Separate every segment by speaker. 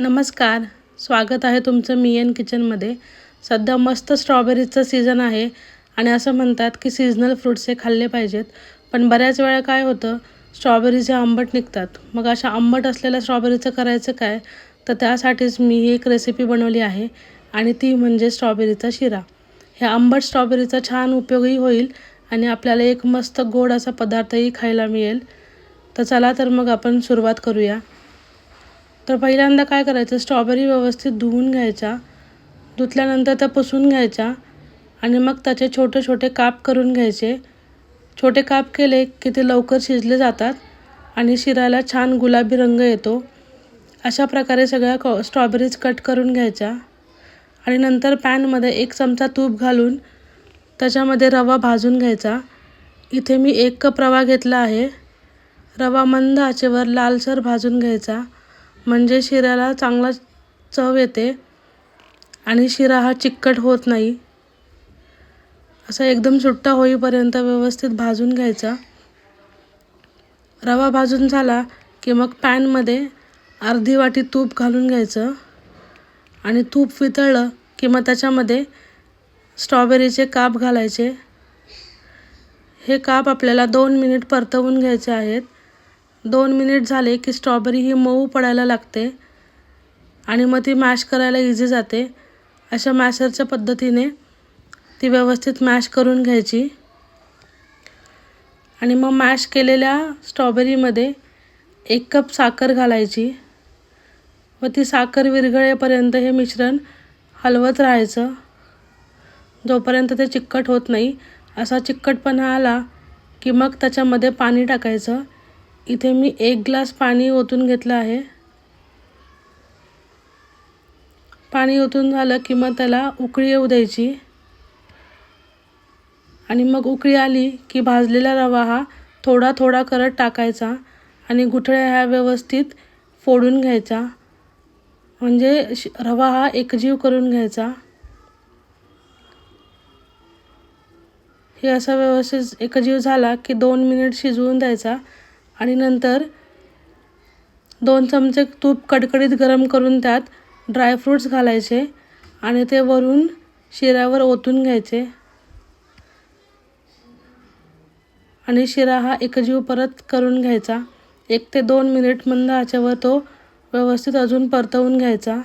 Speaker 1: नमस्कार. स्वागत आहे तुमचं मी एन किचनमध्ये. सध्या मस्त स्ट्रॉबेरीचं सीझन आहे आणि असं म्हणतात की सीझनल फ्रूट्स हे खाल्ले पाहिजेत. पण बऱ्याच वेळा काय होतं स्ट्रॉबेरीचे आंबट निघतात. मग अशा आंबट असलेल्या स्ट्रॉबेरीचं करायचं काय? तर त्यासाठीच मी ही एक रेसिपी बनवली आहे आणि ती म्हणजे स्ट्रॉबेरीचा शिरा. ह्या आंबट स्ट्रॉबेरीचा छान उपयोगही होईल आणि आपल्याला एक मस्त गोड असा पदार्थही खायला मिळेल. तर चला तर मग आपण सुरुवात करूया. तर पहिल्यांदा काय करायचं? स्ट्रॉबेरी व्यवस्थित धुवून घ्यायच्या धुतल्यानंतर त्या पुसून घ्यायच्या. आणि मग त्याचे छोटे छोटे काप करून घ्यायचे. छोटे काप केले की ते लवकर शिजले जातात आणि शिरायला छान गुलाबी रंग येतो. अशा प्रकारे सगळ्या क स्ट्रॉबेरीज कट करून घ्यायच्या. आणि नंतर पॅनमध्ये एक चमचा तूप घालून त्याच्यामध्ये रवा भाजून घ्यायचा. इथे मी एक कप रवा घेतला आहे. रवा मंद आचेवर लालसर भाजून घ्यायचा. म्हणजे शिऱ्याला चांगला चव येते आणि शिरा हा चिकट होत नाही. असा एकदम सुट्टा होईपर्यंत व्यवस्थित भाजून घ्यायचा. रवा भाजून झाला की मग पॅनमध्ये अर्धी वाटी तूप घालून घ्यायचं. आणि तूप वितळलं की मग त्याच्यामध्ये स्ट्रॉबेरीचे काप घालायचे. हे काप आपल्याला दोन मिनिट परतवून घ्यायचे आहेत. दोन मिनिट झाले की स्ट्रॉबेरी ही मऊ पडायला लागते आणि मग ती मॅश करायला इझी जाते. अशा मॅशरच्या पद्धतीने ती व्यवस्थित मॅश करून घ्यायची. आणि मग मॅश केलेल्या स्ट्रॉबेरीमध्ये एक कप साखर घालायची. व ती साखर विरघळेपर्यंत हे मिश्रण हलवत राहायचं. जोपर्यंत ते चिकट होत नाही असा चिकटपणा आला की मग त्याच्यामध्ये पाणी टाकायचं. इथे मी एक ग्लास पाणी ओतून घेतलं आहे. पाणी ओतून झालं की मग त्याला उकळी येऊ द्यायची. आणि मग उकळी आली की भाजलेला रवा हा थोडा थोडा करत टाकायचा आणि गुठळ्या ह्या व्यवस्थित फोडून घ्यायचा. म्हणजे रवा हा एकजीव करून घ्यायचा. हे असा व्यवस्थित एकजीव झाला की दोन मिनिट शिजवून द्यायचा. आणि नंतर दोन चमचे तूप कडकडीत गरम करून त्यात ड्रायफ्रूट्स घालायचे आणि ते वरून शिऱ्यावर ओतून घ्यायचे. आणि शिरा हा एकजीव परत करून घ्यायचा. एक ते दोन मिनिट मंद आचेवर तो व्यवस्थित अजून परतवून घ्यायचा.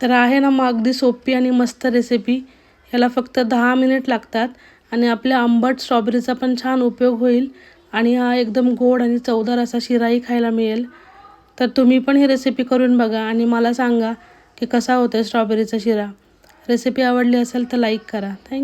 Speaker 1: तर आहे ना मग अगदी सोपी आणि मस्त रेसिपी याला फक्त दहा मिनिट लागतात. आणि आपल्या आंबट स्ट्रॉबेरीचा पण छान उपयोग होईल. आणि हा एकदम गोड आणि चवदार असा शिराही खायला मिळेल. तर तुम्ही पण ही रेसिपी करून बघा आणि मला सांगा की कसा होतो आहे स्ट्रॉबेरीचा शिरा. रेसिपी आवडली असेल तर लाईक करा. थँक्यू